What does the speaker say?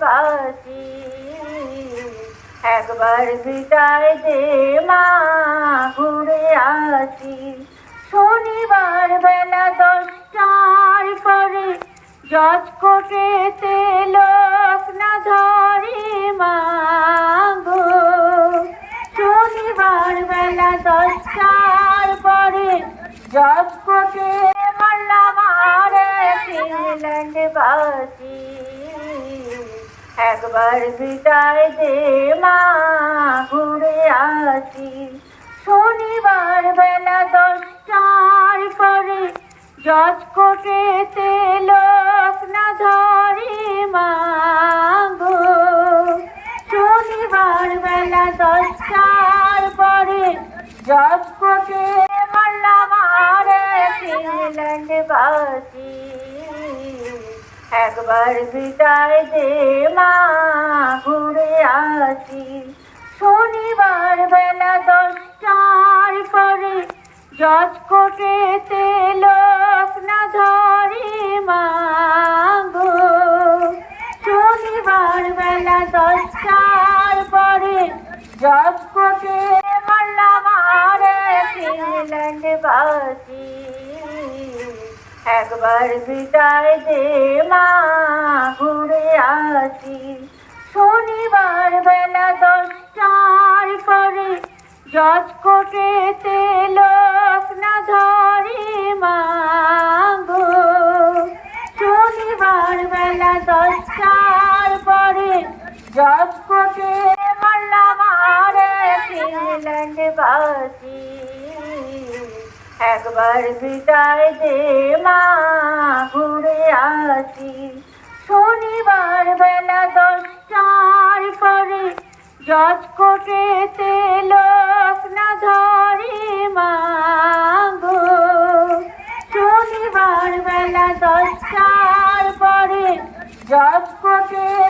বাসি একবার বিদায় দে মা, ঘুরে আসি। শনিবার বেলা দশটার পরে জজ কোটেতে লোক না ধরে মা গো। শনিবার বেলা দশটার পরে জজ কোটে মাল্লা মারে বাসি একবার বিদায় দে মা, ঘুরে আসি। শনিবার বেলা দশটার পরে জজ কোটেতে না ধরে মা গো। শনিবার বেলা দশটার পরে জজ কোটে মাল্লা মারে ফিনল্যান্ড বাসি একবার বিদায় দে মা, ঘুরে আসি। শনিবার বেলা দশটার পরে জজ কোটেতে লোক না ধরে মা গো। শনিবার বেলা দশটার পরে জজ কোটে মাল্লা মারে ফিনল্যান্ড বাসি একবার বিদায় দে মা, ঘুরে আসি। শনিবার বেলা দশটার পরে জজ কোটেতে লোক না ধরে মা গো। শনিবার বেলা দশটার পরে জজ মাল্লা মারে বাসি একবার বিদায় দে মা, ঘুরে আসি। শনিবার বেলা দশটার পরে জজ কোটেতে লোক না ধরে মা গো। শনিবার বেলা দশটার পরে জজ কোটে